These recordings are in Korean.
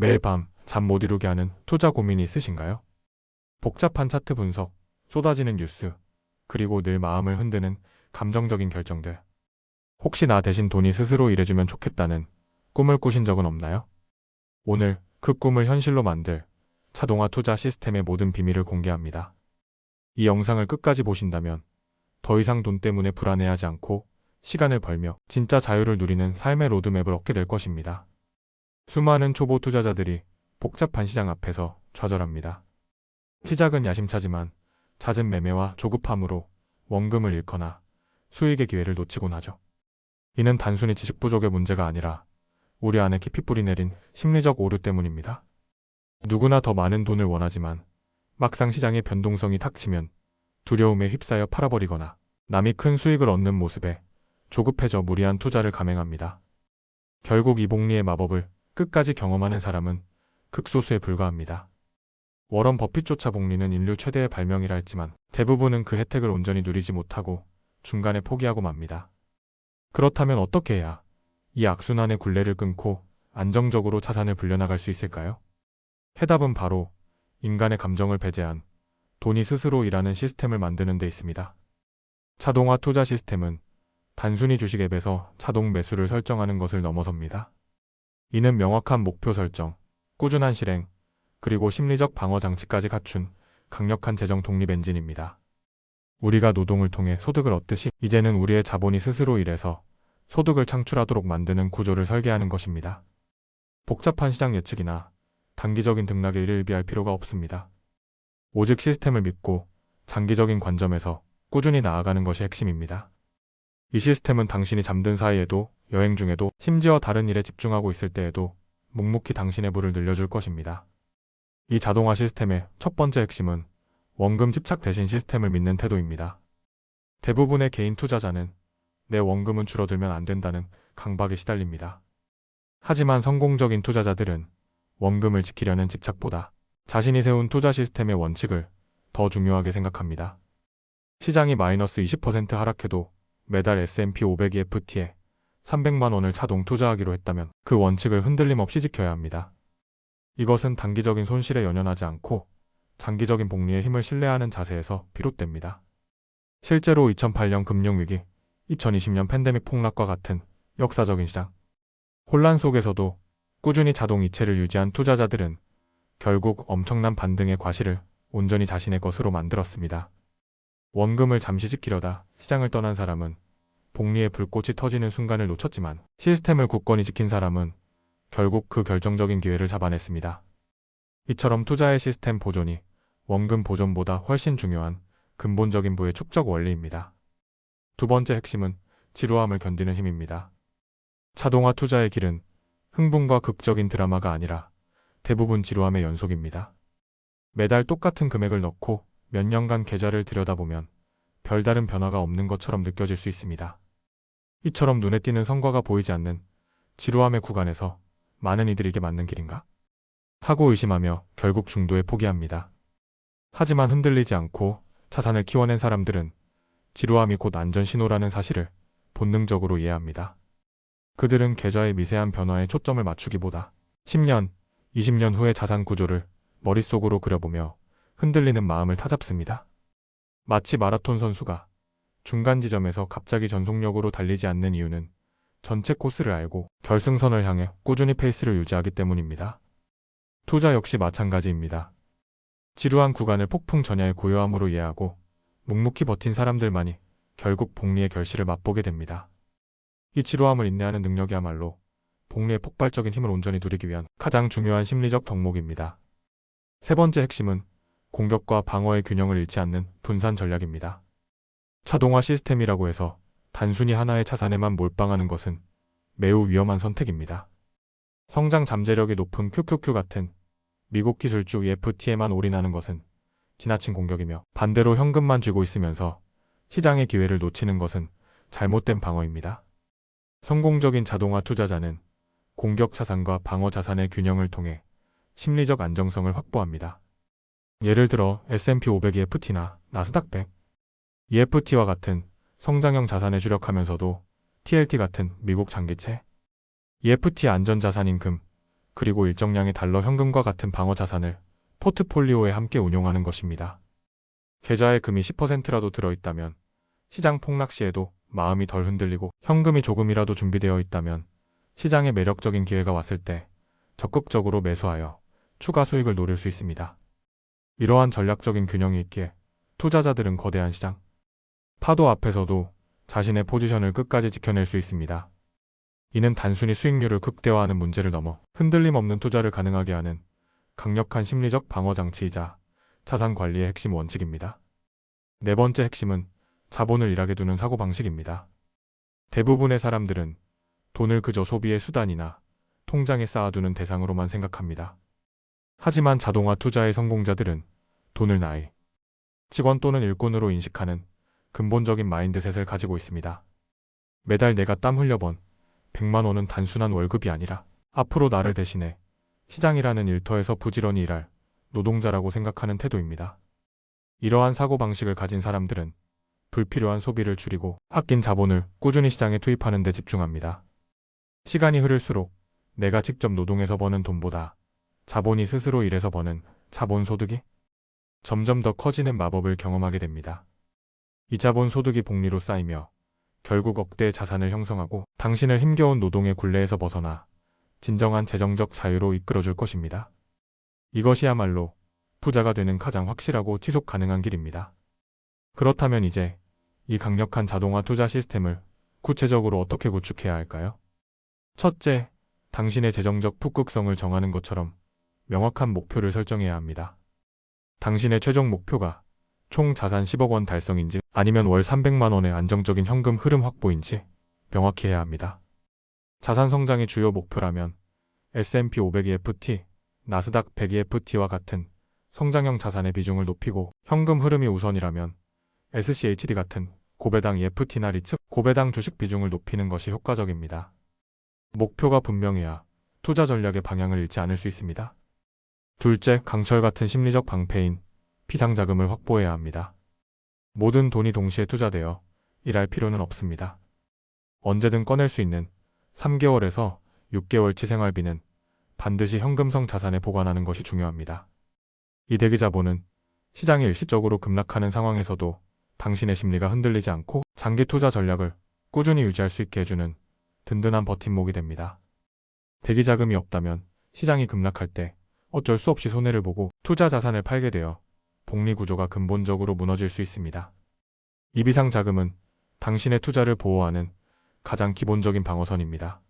매일 밤 잠 못 이루게 하는 투자 고민이 있으신가요? 복잡한 차트 분석, 쏟아지는 뉴스, 그리고 늘 마음을 흔드는 감정적인 결정들. 혹시 나 대신 돈이 스스로 일해주면 좋겠다는 꿈을 꾸신 적은 없나요? 오늘 그 꿈을 현실로 만들 자동화 투자 시스템의 모든 비밀을 공개합니다. 이 영상을 끝까지 보신다면 더 이상 돈 때문에 불안해하지 않고 시간을 벌며 진짜 자유를 누리는 삶의 로드맵을 얻게 될 것입니다. 수많은 초보 투자자들이 복잡한 시장 앞에서 좌절합니다. 시작은 야심차지만 잦은 매매와 조급함으로 원금을 잃거나 수익의 기회를 놓치곤 하죠. 이는 단순히 지식 부족의 문제가 아니라 우리 안에 깊이 뿌리 내린 심리적 오류 때문입니다. 누구나 더 많은 돈을 원하지만 막상 시장의 변동성이 닥치면 두려움에 휩싸여 팔아버리거나 남이 큰 수익을 얻는 모습에 조급해져 무리한 투자를 감행합니다. 결국 이 복리의 마법을 끝까지 경험하는 사람은 극소수에 불과합니다. 워런 버핏조차 복리는 인류 최대의 발명이라 했지만 대부분은 그 혜택을 온전히 누리지 못하고 중간에 포기하고 맙니다. 그렇다면 어떻게 해야 이 악순환의 굴레를 끊고 안정적으로 자산을 불려나갈 수 있을까요? 해답은 바로 인간의 감정을 배제한 돈이 스스로 일하는 시스템을 만드는 데 있습니다. 자동화 투자 시스템은 단순히 주식 앱에서 자동 매수를 설정하는 것을 넘어섭니다. 이는 명확한 목표 설정, 꾸준한 실행, 그리고 심리적 방어 장치까지 갖춘 강력한 재정 독립 엔진입니다. 우리가 노동을 통해 소득을 얻듯이 이제는 우리의 자본이 스스로 일해서 소득을 창출하도록 만드는 구조를 설계하는 것입니다. 복잡한 시장 예측이나 단기적인 등락에 일일비할 필요가 없습니다. 오직 시스템을 믿고 장기적인 관점에서 꾸준히 나아가는 것이 핵심입니다. 이 시스템은 당신이 잠든 사이에도 여행 중에도 심지어 다른 일에 집중하고 있을 때에도 묵묵히 당신의 부를 늘려줄 것입니다. 이 자동화 시스템의 첫 번째 핵심은 원금 집착 대신 시스템을 믿는 태도입니다. 대부분의 개인 투자자는 내 원금은 줄어들면 안 된다는 강박에 시달립니다. 하지만 성공적인 투자자들은 원금을 지키려는 집착보다 자신이 세운 투자 시스템의 원칙을 더 중요하게 생각합니다. 시장이 마이너스 20% 하락해도 매달 S&P 500 EFT에 300만 원을 자동 투자하기로 했다면 그 원칙을 흔들림 없이 지켜야 합니다. 이것은 단기적인 손실에 연연하지 않고 장기적인 복리의 힘을 신뢰하는 자세에서 비롯됩니다. 실제로 2008년 금융위기, 2020년 팬데믹 폭락과 같은 역사적인 시장, 혼란 속에서도 꾸준히 자동 이체를 유지한 투자자들은 결국 엄청난 반등의 과실을 온전히 자신의 것으로 만들었습니다. 원금을 잠시 지키려다 시장을 떠난 사람은 복리의 불꽃이 터지는 순간을 놓쳤지만 시스템을 굳건히 지킨 사람은 결국 그 결정적인 기회를 잡아냈습니다. 이처럼 투자의 시스템 보존이 원금 보존보다 훨씬 중요한 근본적인 부의 축적 원리입니다. 두 번째 핵심은 지루함을 견디는 힘입니다. 자동화 투자의 길은 흥분과 극적인 드라마가 아니라 대부분 지루함의 연속입니다. 매달 똑같은 금액을 넣고 몇 년간 계좌를 들여다보면 별다른 변화가 없는 것처럼 느껴질 수 있습니다. 이처럼 눈에 띄는 성과가 보이지 않는 지루함의 구간에서 많은 이들이 게 맞는 길인가? 하고 의심하며 결국 중도에 포기합니다. 하지만 흔들리지 않고 자산을 키워낸 사람들은 지루함이 곧 안전 신호라는 사실을 본능적으로 이해합니다. 그들은 계좌의 미세한 변화에 초점을 맞추기보다 10년, 20년 후의 자산 구조를 머릿속으로 그려보며 흔들리는 마음을 타잡습니다. 마치 마라톤 선수가 중간 지점에서 갑자기 전속력으로 달리지 않는 이유는 전체 코스를 알고 결승선을 향해 꾸준히 페이스를 유지하기 때문입니다. 투자 역시 마찬가지입니다. 지루한 구간을 폭풍 전야의 고요함으로 이해하고 묵묵히 버틴 사람들만이 결국 복리의 결실을 맛보게 됩니다. 이 지루함을 인내하는 능력이야말로 복리의 폭발적인 힘을 온전히 누리기 위한 가장 중요한 심리적 덕목입니다. 세 번째 핵심은 공격과 방어의 균형을 잃지 않는 분산 전략입니다. 자동화 시스템이라고 해서 단순히 하나의 자산에만 몰빵하는 것은 매우 위험한 선택입니다. 성장 잠재력이 높은 QQQ 같은 미국 기술주 EFT에만 올인하는 것은 지나친 공격이며 반대로 현금만 쥐고 있으면서 시장의 기회를 놓치는 것은 잘못된 방어입니다. 성공적인 자동화 투자자는 공격 자산과 방어 자산의 균형을 통해 심리적 안정성을 확보합니다. 예를 들어 S&P 500 EFT나 나스닥 100, EFT와 같은 성장형 자산에 주력하면서도 TLT 같은 미국 장기채, EFT 안전자산인 금, 그리고 일정량의 달러 현금과 같은 방어 자산을 포트폴리오에 함께 운용하는 것입니다. 계좌에 금이 10%라도 들어있다면 시장 폭락 시에도 마음이 덜 흔들리고 현금이 조금이라도 준비되어 있다면 시장에 매력적인 기회가 왔을 때 적극적으로 매수하여 추가 수익을 노릴 수 있습니다. 이러한 전략적인 균형이 있기에 투자자들은 거대한 시장, 파도 앞에서도 자신의 포지션을 끝까지 지켜낼 수 있습니다. 이는 단순히 수익률을 극대화하는 문제를 넘어 흔들림 없는 투자를 가능하게 하는 강력한 심리적 방어 장치이자 자산 관리의 핵심 원칙입니다. 네 번째 핵심은 자본을 일하게 두는 사고방식입니다. 대부분의 사람들은 돈을 그저 소비의 수단이나 통장에 쌓아두는 대상으로만 생각합니다. 하지만 자동화 투자의 성공자들은 돈을 나이, 직원 또는 일꾼으로 인식하는 근본적인 마인드셋을 가지고 있습니다. 매달 내가 땀 흘려번 100만 원은 단순한 월급이 아니라 앞으로 나를 대신해 시장이라는 일터에서 부지런히 일할 노동자라고 생각하는 태도입니다. 이러한 사고방식을 가진 사람들은 불필요한 소비를 줄이고 아낀 자본을 꾸준히 시장에 투입하는 데 집중합니다. 시간이 흐를수록 내가 직접 노동해서 버는 돈보다 자본이 스스로 일해서 버는 자본 소득이 점점 더 커지는 마법을 경험하게 됩니다. 이 자본 소득이 복리로 쌓이며 결국 억대의 자산을 형성하고 당신을 힘겨운 노동의 굴레에서 벗어나 진정한 재정적 자유로 이끌어줄 것입니다. 이것이야말로 부자가 되는 가장 확실하고 지속 가능한 길입니다. 그렇다면 이제 이 강력한 자동화 투자 시스템을 구체적으로 어떻게 구축해야 할까요? 첫째, 당신의 재정적 북극성을 정하는 것처럼 명확한 목표를 설정해야 합니다. 당신의 최종 목표가 총 자산 10억 원 달성인지 아니면 월 300만 원의 안정적인 현금 흐름 확보인지 명확히 해야 합니다. 자산 성장의 주요 목표라면 S&P 500EFT, 나스닥 100EFT와 같은 성장형 자산의 비중을 높이고 현금 흐름이 우선이라면 SCHD 같은 고배당 EFT나 리츠, 고배당 주식 비중을 높이는 것이 효과적입니다. 목표가 분명해야 투자 전략의 방향을 잃지 않을 수 있습니다. 둘째, 강철 같은 심리적 방패인 비상자금을 확보해야 합니다. 모든 돈이 동시에 투자되어 일할 필요는 없습니다. 언제든 꺼낼 수 있는 3개월에서 6개월치 생활비는 반드시 현금성 자산에 보관하는 것이 중요합니다. 이 대기자본은 시장이 일시적으로 급락하는 상황에서도 당신의 심리가 흔들리지 않고 장기 투자 전략을 꾸준히 유지할 수 있게 해주는 든든한 버팀목이 됩니다. 대기 자금이 없다면 시장이 급락할 때 어쩔 수 없이 손해를 보고 투자 자산을 팔게 되어 복리 구조가 근본적으로 무너질 수 있습니다. 이 비상 자금은 당신의 투자를 보호하는 가장 기본적인 방어선입니다.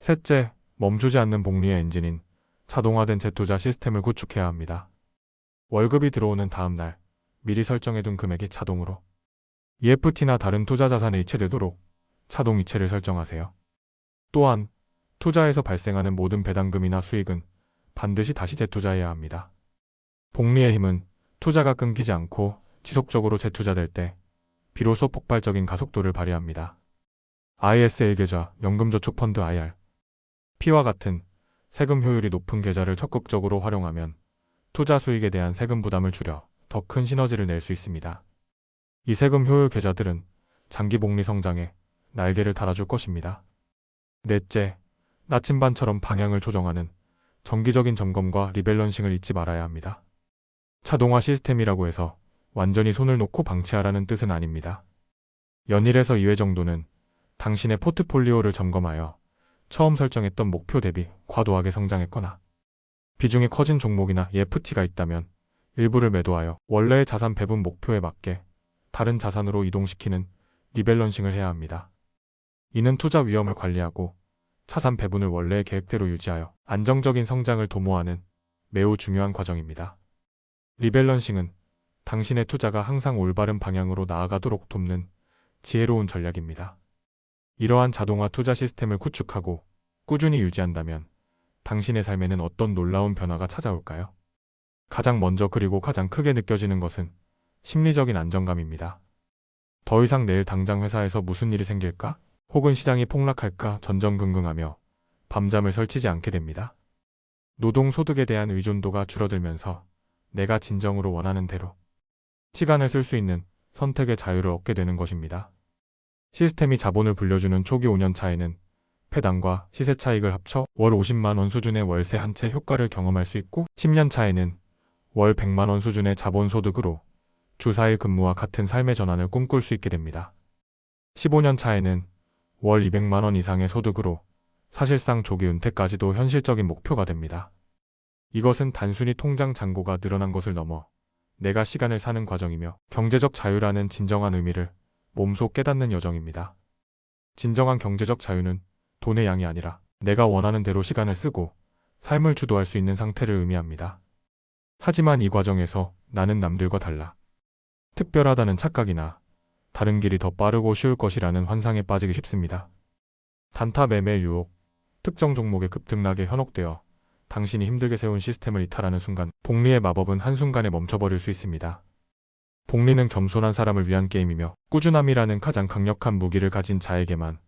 셋째, 멈추지 않는 복리의 엔진인 자동화된 재투자 시스템을 구축해야 합니다. 월급이 들어오는 다음 날 미리 설정해둔 금액이 자동으로 EFT나 다른 투자 자산에 이체되도록 자동 이체를 설정하세요. 또한 투자에서 발생하는 모든 배당금이나 수익은 반드시 다시 재투자해야 합니다. 복리의 힘은 투자가 끊기지 않고 지속적으로 재투자될 때 비로소 폭발적인 가속도를 발휘합니다. ISA 계좌, 연금저축펀드 IR, P와 같은 세금 효율이 높은 계좌를 적극적으로 활용하면 투자 수익에 대한 세금 부담을 줄여 더 큰 시너지를 낼 수 있습니다. 이 세금 효율 계좌들은 장기 복리 성장에 날개를 달아줄 것입니다. 넷째, 나침반처럼 방향을 조정하는 정기적인 점검과 리밸런싱을 잊지 말아야 합니다. 자동화 시스템이라고 해서 완전히 손을 놓고 방치하라는 뜻은 아닙니다. 연일에서 2회 정도는 당신의 포트폴리오를 점검하여 처음 설정했던 목표 대비 과도하게 성장했거나 비중이 커진 종목이나 EFT가 있다면 일부를 매도하여 원래의 자산 배분 목표에 맞게 다른 자산으로 이동시키는 리밸런싱을 해야 합니다. 이는 투자 위험을 관리하고 자산 배분을 원래의 계획대로 유지하여 안정적인 성장을 도모하는 매우 중요한 과정입니다. 리밸런싱은 당신의 투자가 항상 올바른 방향으로 나아가도록 돕는 지혜로운 전략입니다. 이러한 자동화 투자 시스템을 구축하고 꾸준히 유지한다면 당신의 삶에는 어떤 놀라운 변화가 찾아올까요? 가장 먼저 그리고 가장 크게 느껴지는 것은 심리적인 안정감입니다. 더 이상 내일 당장 회사에서 무슨 일이 생길까? 혹은 시장이 폭락할까 전전긍긍하며 밤잠을 설치지 않게 됩니다. 노동소득에 대한 의존도가 줄어들면서 내가 진정으로 원하는 대로 시간을 쓸 수 있는 선택의 자유를 얻게 되는 것입니다. 시스템이 자본을 불려주는 초기 5년 차에는 배당과 시세 차익을 합쳐 월 50만 원 수준의 월세 한 채 효과를 경험할 수 있고 10년 차에는 월 100만 원 수준의 자본 소득으로 주 4일 근무와 같은 삶의 전환을 꿈꿀 수 있게 됩니다. 15년 차에는 월 200만 원 이상의 소득으로 사실상 조기 은퇴까지도 현실적인 목표가 됩니다. 이것은 단순히 통장 잔고가 늘어난 것을 넘어 내가 시간을 사는 과정이며 경제적 자유라는 진정한 의미를 몸소 깨닫는 여정입니다. 진정한 경제적 자유는 돈의 양이 아니라 내가 원하는 대로 시간을 쓰고 삶을 주도할 수 있는 상태를 의미합니다. 하지만 이 과정에서 나는 남들과 달라. 특별하다는 착각이나 다른 길이 더 빠르고 쉬울 것이라는 환상에 빠지기 쉽습니다. 단타 매매 유혹, 특정 종목의 급등락에 현혹되어 당신이 힘들게 세운 시스템을 이탈하는 순간 복리의 마법은 한순간에 멈춰버릴 수 있습니다. 복리는 겸손한 사람을 위한 게임이며 꾸준함이라는 가장 강력한 무기를 가진 자에게만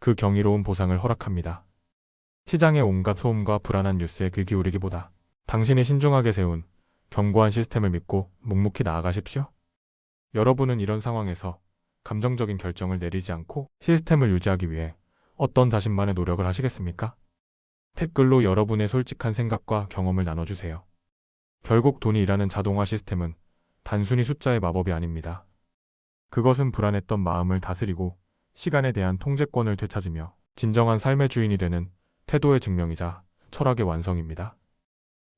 그 경이로운 보상을 허락합니다. 시장의 온갖 소음과 불안한 뉴스에 귀 기울이기보다 당신이 신중하게 세운 견고한 시스템을 믿고 묵묵히 나아가십시오. 여러분은 이런 상황에서 감정적인 결정을 내리지 않고 시스템을 유지하기 위해 어떤 자신만의 노력을 하시겠습니까? 댓글로 여러분의 솔직한 생각과 경험을 나눠주세요. 결국 돈이 일하는 자동화 시스템은 단순히 숫자의 마법이 아닙니다. 그것은 불안했던 마음을 다스리고 시간에 대한 통제권을 되찾으며 진정한 삶의 주인이 되는 태도의 증명이자 철학의 완성입니다.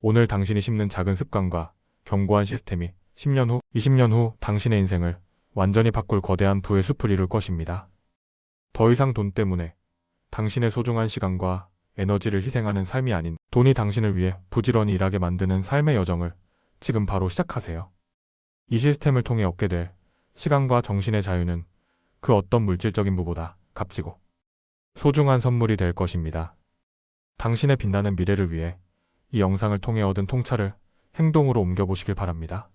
오늘 당신이 심는 작은 습관과 견고한 시스템이 10년 후, 20년 후 당신의 인생을 완전히 바꿀 거대한 부의 숲을 이룰 것입니다. 더 이상 돈 때문에 당신의 소중한 시간과 에너지를 희생하는 삶이 아닌 돈이 당신을 위해 부지런히 일하게 만드는 삶의 여정을 지금 바로 시작하세요. 이 시스템을 통해 얻게 될 시간과 정신의 자유는 그 어떤 물질적인 부보다 값지고 소중한 선물이 될 것입니다. 당신의 빛나는 미래를 위해 이 영상을 통해 얻은 통찰을 행동으로 옮겨보시길 바랍니다.